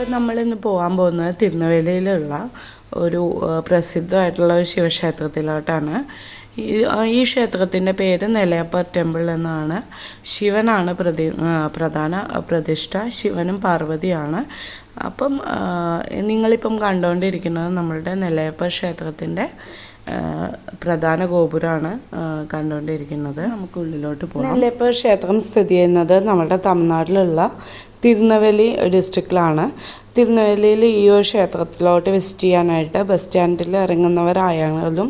ഇപ്പം നമ്മളിന്ന് പോകാൻ പോകുന്നത് തിരുനവേലിയിലുള്ള ഒരു പ്രസിദ്ധമായിട്ടുള്ള ഒരു ശിവക്ഷേത്രത്തിലോട്ടാണ്. ഈ ക്ഷേത്രത്തിന്റെ പേര് നെലയപ്പർ ടെമ്പിൾ എന്നാണ്. ശിവനാണ് പ്രതി പ്രധാന പ്രതിഷ്ഠ. ശിവനും പാർവതിയാണ്. അപ്പം നിങ്ങളിപ്പം കണ്ടുകൊണ്ടിരിക്കുന്നത് നമ്മളുടെ നെലയപ്പർ ക്ഷേത്രത്തിന്റെ പ്രധാന ഗോപുരമാണ് കണ്ടുകൊണ്ടിരിക്കുന്നത്. നമുക്ക് ഉള്ളിലോട്ട് പോകാം നെല്ലിയപ്പ ക്ഷേത്രം സ്ഥിതി ചെയ്യുന്നത് നമ്മുടെ തമിഴ്നാട്ടിലുള്ള തിരുനെവലി ഡിസ്ട്രിക്റ്റിലാണ്. തിരുനെൽവേലിയിൽ ഈ ഒരു ക്ഷേത്രത്തിലോട്ട് വിസിറ്റ് ചെയ്യാനായിട്ട് ബസ് സ്റ്റാൻഡിൽ ഇറങ്ങുന്നവരായാലും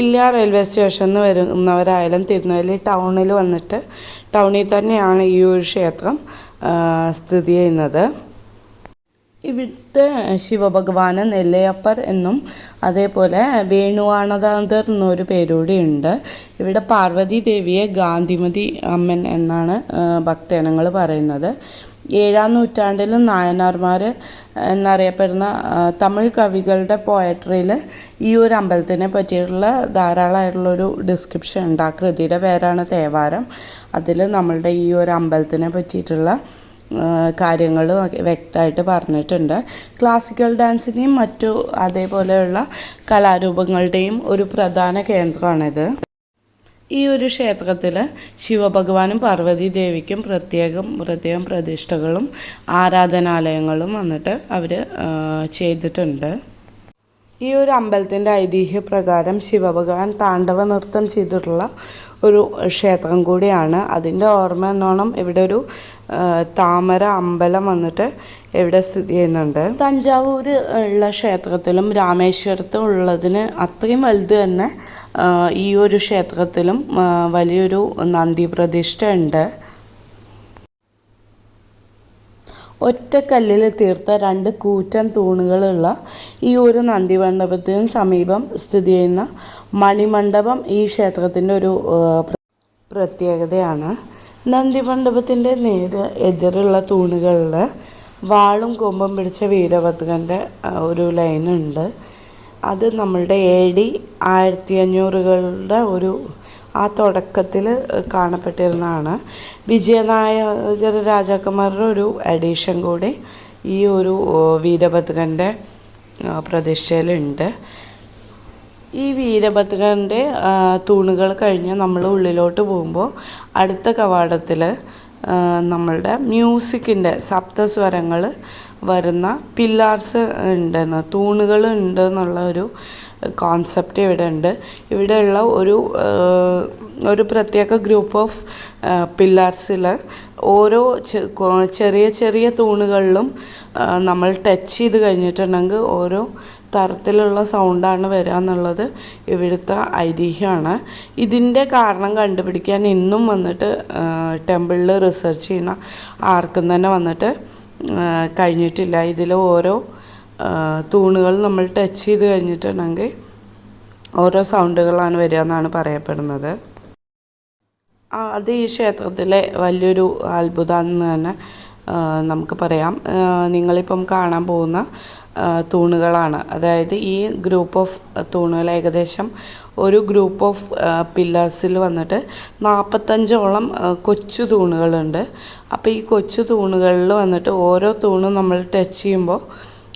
ഇല്ല റെയിൽവേ സ്റ്റേഷനിൽ നിന്ന് വരുന്നവരായാലും തിരുനെൽവേലി ടൗണിൽ വന്നിട്ട് ടൗണിൽ തന്നെയാണ് ഈ ഒരു ക്ഷേത്രം സ്ഥിതി ചെയ്യുന്നത്. ഇവിടുത്തെ ശിവഭഗവാന് നെല്ലയപ്പർ എന്നും അതേപോലെ വേണുവാണദാന്തർ എന്നൊരു പേരുകൂടി ഉണ്ട്. ഇവിടെ പാർവതി ദേവിയെ ഗാന്ധിമതി അമ്മൻ എന്നാണ് ഭക്തജനങ്ങൾ പറയുന്നത്. ഏഴാം നൂറ്റാണ്ടിൽ നായനാർമാർ എന്നറിയപ്പെടുന്ന തമിഴ് കവികളുടെ പോയട്രിയിൽ ഈ ഒരു അമ്പലത്തിനെ പറ്റിയിട്ടുള്ള ധാരാളമായിട്ടുള്ളൊരു ഡിസ്ക്രിപ്ഷൻ ഉണ്ട്. ആ കൃതിയുടെ പേരാണ് തേവാരം. അതിൽ നമ്മളുടെ ഈ ഒരു അമ്പലത്തിനെ പറ്റിയിട്ടുള്ള കാര്യങ്ങൾ വ്യക്തമായിട്ട് പറഞ്ഞിട്ടുണ്ട്. ക്ലാസിക്കൽ ഡാൻസിനെയും മറ്റു അതേപോലെയുള്ള കലാരൂപങ്ങളുടെയും ഒരു പ്രധാന കേന്ദ്രമാണിത്. ഈ ഒരു ക്ഷേത്രത്തിൽ ശിവഭഗവാനും പാർവതി ദേവിക്കും പ്രത്യേകം പ്രത്യേകം പ്രതിഷ്ഠകളും ആരാധനാലയങ്ങളും വന്നിട്ട് അവർ ചെയ്തിട്ടുണ്ട്. ഈ ഒരു അമ്പലത്തിന്റെ ഐതിഹ്യപ്രകാരം ശിവഭഗവാൻ താണ്ഡവ നൃത്തം ചെയ്തിട്ടുള്ള ഒരു ക്ഷേത്രം കൂടിയാണ്. അതിന്റെ ഓർമ്മ എന്നോണം ഇവിടെ ഒരു താമര അമ്പലം വന്നിട്ട് എവിടെ സ്ഥിതി ചെയ്യുന്നുണ്ട്? തഞ്ചാവൂർ ഉള്ള ക്ഷേത്രത്തിലും രാമേശ്വരത്തും ഉള്ളതിന് അത്രയും വലുത് തന്നെ ഈ ഒരു ക്ഷേത്രത്തിലും വലിയൊരു നന്ദി പ്രതിഷ്ഠ ഉണ്ട്. ഒറ്റക്കല്ലിൽ തീർത്ത രണ്ട് കൂറ്റൻ തൂണുകളുള്ള ഈ ഒരു നന്ദി മണ്ഡപത്തിന് സമീപം സ്ഥിതി ചെയ്യുന്ന മണിമണ്ഡപം ഈ ക്ഷേത്രത്തിന്റെ ഒരു പ്രത്യേകതയാണ്. നന്ദി മണ്ഡപത്തിന്റെ നേരെ എതിരുള്ള തൂണുകളിൽ വാളും കൊമ്പും പിടിച്ച വീരഭദ്രന്റെ ഒരു ലൈനുണ്ട്. അത് നമ്മളുടെ എ ഡി ആയിരത്തി അഞ്ഞൂറുകളുടെ ഒരു ആ തുടക്കത്തിൽ കാണപ്പെട്ടിരുന്നതാണ്. വിജയനായകർ രാജാക്കന്മാരുടെ ഒരു എഡീഷൻ കൂടി ഈ ഒരു വീരഭദ്രന്റെ പ്രതിഷ്ഠയിലുണ്ട്. ഈ വീരഭദ്രന്റെ തൂണുകൾ കഴിഞ്ഞ് നമ്മൾ ഉള്ളിലോട്ട് പോകുമ്പോൾ അടുത്ത കവാടത്തിൽ നമ്മളുടെ മ്യൂസിക്കിന്റെ സപ്തസ്വരങ്ങൾ വരുന്ന പില്ലാർസ് ഉണ്ടെന്ന് തൂണുകൾ ഉണ്ട് എന്നുള്ള ഒരു കോൺസെപ്റ്റ് ഇവിടെ ഉണ്ട്. ഇവിടെയുള്ള ഒരു ഒരു പ്രത്യേക ഗ്രൂപ്പ് ഓഫ് പില്ലാർസിൽ ഓരോ ചെറിയ ചെറിയ തൂണുകളിലും നമ്മൾ ടച്ച് ചെയ്ത് കഴിഞ്ഞിട്ടുണ്ടെങ്കിൽ ഓരോ തരത്തിലുള്ള സൗണ്ടാണ് വരിക എന്നുള്ളത് ഇവിടുത്തെ ഐതിഹ്യമാണ്. ഇതിന്റെ കാരണം കണ്ടുപിടിക്കാൻ ഇന്നും വന്നിട്ട് ടെമ്പിളിൽ റിസർച്ച് ചെയ്യുന്ന ആർക്കും തന്നെ വന്നിട്ട് കഴിഞ്ഞിട്ടില്ല. ഇതിൽ ഓരോ തൂണുകൾ നമ്മൾ ടച്ച് ചെയ്ത് കഴിഞ്ഞിട്ടുണ്ടെങ്കിൽ ഓരോ സൗണ്ടുകളാണ് വരിക എന്നാണ് പറയപ്പെടുന്നത്. അത് ഈ ക്ഷേത്രത്തിലെ വലിയൊരു അത്ഭുതമെന്ന് തന്നെ നമുക്ക് പറയാം. നിങ്ങളിപ്പം കാണാൻ പോകുന്ന തൂണുകളാണ്. അതായത് ഈ ഗ്രൂപ്പ് ഓഫ് തൂണുകൾ ഏകദേശം ഒരു ഗ്രൂപ്പ് ഓഫ് പില്ലേഴ്സിൽ വന്നിട്ട് നാൽപ്പത്തഞ്ചോളം കൊച്ചു തൂണുകളുണ്ട്. അപ്പോൾ ഈ കൊച്ചു തൂണുകളിൽ വന്നിട്ട് ഓരോ തൂണും നമ്മൾ ടച്ച് ചെയ്യുമ്പോൾ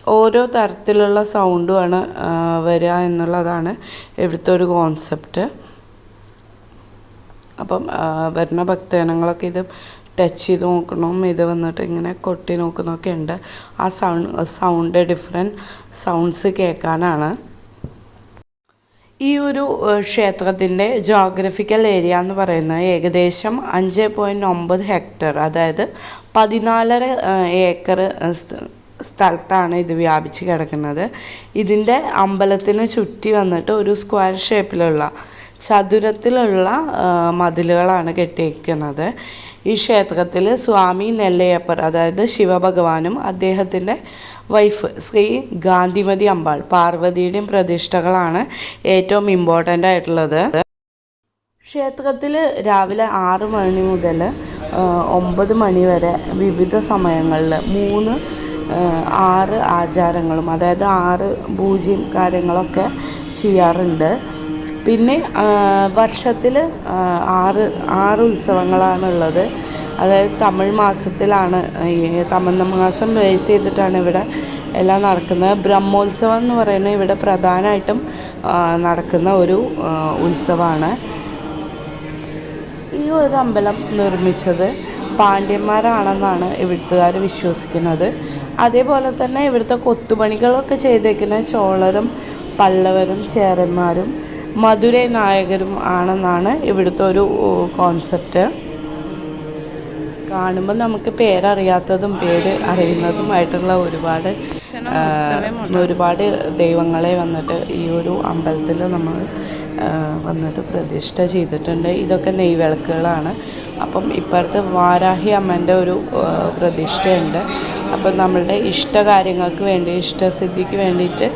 ഓരോ തരത്തിലുള്ള സൗണ്ടുമാണ് വരിക എന്നുള്ളതാണ് ഇവിടുത്തെ ഒരു കോൺസെപ്റ്റ് അപ്പം വരുന്ന ഭക്തജനങ്ങളൊക്കെ ഇത് ടച്ച് ചെയ്ത് നോക്കണം. ഇത് വന്നിട്ട് ഇങ്ങനെ കൊട്ടി നോക്കുന്നൊക്കെ ഉണ്ട്. ആ സൗണ്ട് സൗണ്ട് ഡിഫറെന്റ് സൗണ്ട്സ് കേൾക്കാനാണ്. ഈ ഒരു ക്ഷേത്രത്തിന്റെ ജോഗ്രഫിക്കൽ ഏരിയ എന്ന് പറയുന്നത് ഏകദേശം അഞ്ച് പോയിന്റ് ഒമ്പത് ഹെക്ടർ അതായത് പതിനാലര ഏക്കർ സ്ഥലത്താണ് ഇത് വ്യാപിച്ച് കിടക്കുന്നത്. ഇതിന്റെ അമ്പലത്തിന് ചുറ്റി വന്നിട്ട് ഒരു സ്ക്വയർ ഷേപ്പിലുള്ള ചതുരത്തിലുള്ള മതിലുകളാണ് കെട്ടിയിരിക്കുന്നത് ഈ ക്ഷേത്രത്തിൽ സ്വാമി നെല്ലയപ്പർ അതായത് ശിവഭഗവാനും അദ്ദേഹത്തിന്റെ വൈഫ് ശ്രീ ഗാന്ധിമതി അമ്പാൾ പാർവതിയുടെയും പ്രതിഷ്ഠകളാണ് ഏറ്റവും ഇമ്പോർട്ടന്റ് ആയിട്ടുള്ളത്. ക്ഷേത്രത്തിൽ രാവിലെ ആറ് മണി മുതൽ ഒമ്പത് മണി വരെ വിവിധ സമയങ്ങളിൽ മൂന്ന് ആറ് ആചാരങ്ങളും അതായത് ആറ് പൂജയും കാര്യങ്ങളൊക്കെ ചെയ്യാറുണ്ട്. പിന്നെ വർഷത്തിൽ ആറ് ആറ് ഉത്സവങ്ങളാണുള്ളത്. അതായത് തമിഴ് മാസത്തിലാണ് തമിഴ് മാസം ബേസ് ചെയ്തിട്ടാണ് ഇവിടെ എല്ലാം നടക്കുന്നത്. ബ്രഹ്മോത്സവം എന്ന് പറയുന്നത് ഇവിടെ പ്രധാനമായിട്ടും നടക്കുന്ന ഒരു ഉത്സവമാണ്. ഈ ഒരു അമ്പലം നിർമ്മിച്ചത് പാണ്ഡ്യന്മാരാണെന്നാണ് ഇവിടുത്തുകാർ വിശ്വസിക്കുന്നത്. അതേപോലെ തന്നെ ഇവിടുത്തെ കൊത്തുപണികളൊക്കെ ചെയ്തേക്കുന്ന ചോളരും പല്ലവരും ചേരന്മാരും മധുരൈ നായകരും ആണെന്നാണ് ഇവിടുത്തെ ഒരു കോൺസെപ്റ്റ് കാണുമ്പോൾ നമുക്ക് പേരറിയാത്തതും പേര് അറിയുന്നതുമായിട്ടുള്ള ഒരുപാട് ഒരുപാട് ദൈവങ്ങളെ വന്നിട്ട് ഈ ഒരു അമ്പലത്തിൽ നമ്മൾ വന്നിട്ട് പ്രതിഷ്ഠ ചെയ്തിട്ടുണ്ട്. ഇതൊക്കെ നെയ്വിളക്കുകളാണ്. അപ്പം ഇപ്പോഴത്തെ വാരാഹി അമ്മന്റെ ഒരു പ്രതിഷ്ഠയുണ്ട്. അപ്പം നമ്മളുടെ ഇഷ്ടകാര്യങ്ങൾക്ക് വേണ്ടി ഇഷ്ടസിദ്ധിക്ക് വേണ്ടിയിട്ട്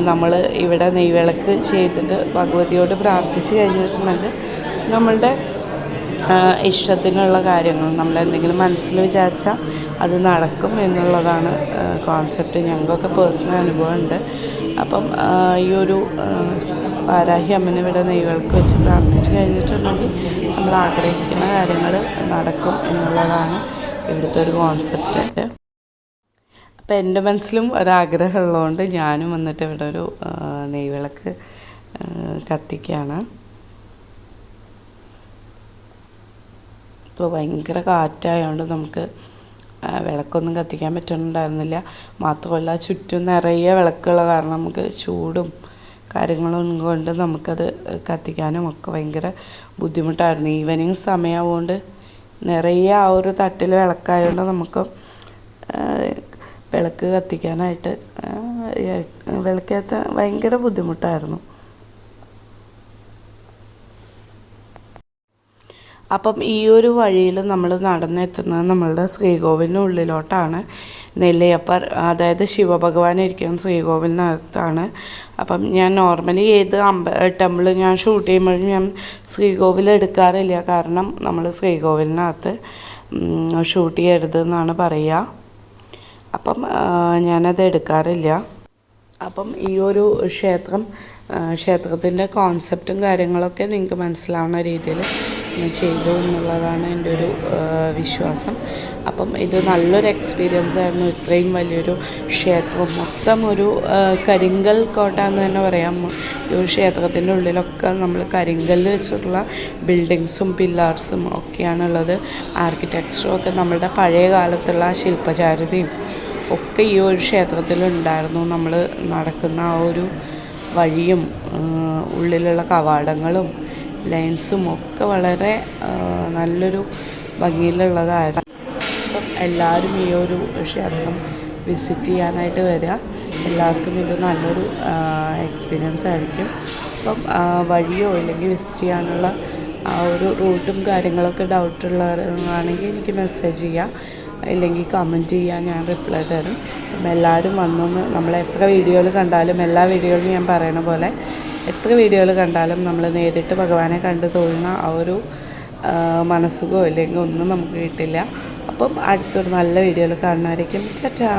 നമ്മൾ ഇവിടെ നെയ്വിളക്ക് ചെയ്തിട്ട് ഭഗവതിയോട് പ്രാർത്ഥിച്ച് കഴിഞ്ഞിട്ടുണ്ടെങ്കിൽ നമ്മളുടെ ഇഷ്ടത്തിനുള്ള കാര്യങ്ങൾ നമ്മൾ എന്തെങ്കിലും മനസ്സിൽ വിചാരിച്ചാൽ അത് നടക്കും എന്നുള്ളതാണ് കോൺസെപ്റ്റ് ഞങ്ങൾക്കൊക്കെ പേഴ്സണൽ അനുഭവമുണ്ട്. അപ്പം ഈ ഒരു പാരാഹി അമ്മനെ ഇവിടെ നെയ്കൾക്ക് വെച്ച് പ്രാർത്ഥിച്ച് കഴിഞ്ഞിട്ടുണ്ടെങ്കിൽ നമ്മൾ ആഗ്രഹിക്കുന്ന കാര്യങ്ങൾ നടക്കും എന്നുള്ളതാണ് ഇവിടുത്തെ ഒരു കോൺസെപ്റ്റ് അപ്പം എന്റെ മനസ്സിലും ഒരാഗ്രഹം ഉള്ളതുകൊണ്ട് ഞാനും വന്നിട്ട് ഇവിടെ ഒരു നെയ്വിളക്ക് കത്തിക്കുകയാണ് ഇപ്പോൾ ഭയങ്കര കാറ്റായതുകൊണ്ട് നമുക്ക് വിളക്കൊന്നും കത്തിക്കാൻ പറ്റുന്നുണ്ടായിരുന്നില്ല മാത്രമല്ല ചുറ്റും നിറയെ വിളക്കുള്ള കാരണം നമുക്ക് ചൂടും കാര്യങ്ങളും കൊണ്ട് നമുക്കത് കത്തിക്കാനും ഒക്കെ ഭയങ്കര ബുദ്ധിമുട്ടായിരുന്നു. ഈവനിങ് സമയമാവുകൊണ്ട് നിറയെ ആ ഒരു തട്ടിൽ വിളക്കായതുകൊണ്ട് നമുക്ക് വിളക്ക് കത്തിക്കാനായിട്ട് വിളക്കേത്ത ഭയങ്കര ബുദ്ധിമുട്ടായിരുന്നു. അപ്പം ഈ ഒരു വഴിയിൽ നമ്മൾ നടന്നെത്തുന്നത് നമ്മളുടെ ശ്രീകോവിലിനുള്ളിലോട്ടാണ് നെല്ലിയപ്പർ അതായത് ശിവഭഗവാൻ ഇരിക്കുന്ന ശ്രീകോവിലിനകത്താണ്. അപ്പം ഞാൻ നോർമലി ഏത് അമ്പ ടെമ്പിൾ ഞാൻ ഷൂട്ട് ചെയ്യുമ്പോഴും ഞാൻ ശ്രീകോവിൽ എടുക്കാറില്ല. കാരണം നമ്മൾ ശ്രീകോവിലിനകത്ത് ഷൂട്ട് ചെയ്യരുത് എന്നാണ് പറയുക. അപ്പം ഞാനത് എടുക്കാറില്ല. അപ്പം ഈ ഒരു ക്ഷേത്രം ക്ഷേത്രത്തിന്റെ കോൺസെപ്റ്റും കാര്യങ്ങളൊക്കെ നിങ്ങൾക്ക് മനസ്സിലാവുന്ന രീതിയിൽ ഞാൻ ചെയ്തു എന്നുള്ളതാണ് എന്റെ ഒരു വിശ്വാസം. അപ്പം ഇത് നല്ലൊരു എക്സ്പീരിയൻസ് ആയിരുന്നു. ഇത്രയും വലിയൊരു ക്ഷേത്രം. മൊത്തം ഒരു കരിങ്കൽ കോട്ട എന്ന് തന്നെ പറയാം. ഈ ഒരു ക്ഷേത്രത്തിന്റെ ഉള്ളിലൊക്കെ നമ്മൾ കരിങ്കല്ല് വെച്ചിട്ടുള്ള ബിൽഡിങ്സും പില്ലാർസും ഒക്കെയാണുള്ളത്. ആർക്കിടെക്ചറും ഒക്കെ നമ്മളുടെ പഴയ കാലത്തുള്ള ശില്പചാരുതയും ഒക്കെ ഈ ഒരു ക്ഷേത്രത്തിലുണ്ടായിരുന്നു. നമ്മൾ നടക്കുന്ന ആ ഒരു വഴിയും ഉള്ളിലുള്ള കവാടങ്ങളും ലൈൻസും ഒക്കെ വളരെ നല്ലൊരു ഭംഗിയിലുള്ളതായിരുന്നു. അപ്പം എല്ലാവരും ഈ ഒരു ക്ഷേത്രം വിസിറ്റ് ചെയ്യാനായിട്ട് വരിക. എല്ലാവർക്കും ഇത് നല്ലൊരു എക്സ്പീരിയൻസ് ആയിരിക്കും. അപ്പം വഴിയോ ഇല്ലെങ്കിൽ വിസിറ്റ് ചെയ്യാനുള്ള ആ ഒരു റൂട്ടും കാര്യങ്ങളൊക്കെ ഡൗട്ടുള്ളവരാണെങ്കിൽ എനിക്ക് മെസ്സേജ് ചെയ്യുക ഇല്ലെങ്കിൽ കമന്റ് ചെയ്യാൻ ഞാൻ റിപ്ലൈ തരും. അപ്പം എല്ലാവരും വന്നൊന്ന് നമ്മൾ എത്ര വീഡിയോയിൽ കണ്ടാലും എല്ലാ വീഡിയോയിലും ഞാൻ പറയണ പോലെ എത്ര വീഡിയോയിൽ കണ്ടാലും നമ്മൾ നേരിട്ട് ഭഗവാനെ കണ്ടു തോന്നുന്ന ആ ഒരു മനസ്സുഖോ ഇല്ലെങ്കിൽ ഒന്നും നമുക്ക് കിട്ടില്ല. അപ്പം അടുത്തൊരു നല്ല വീഡിയോയിൽ കാണുന്നതായിരിക്കും ടാറ്റാ.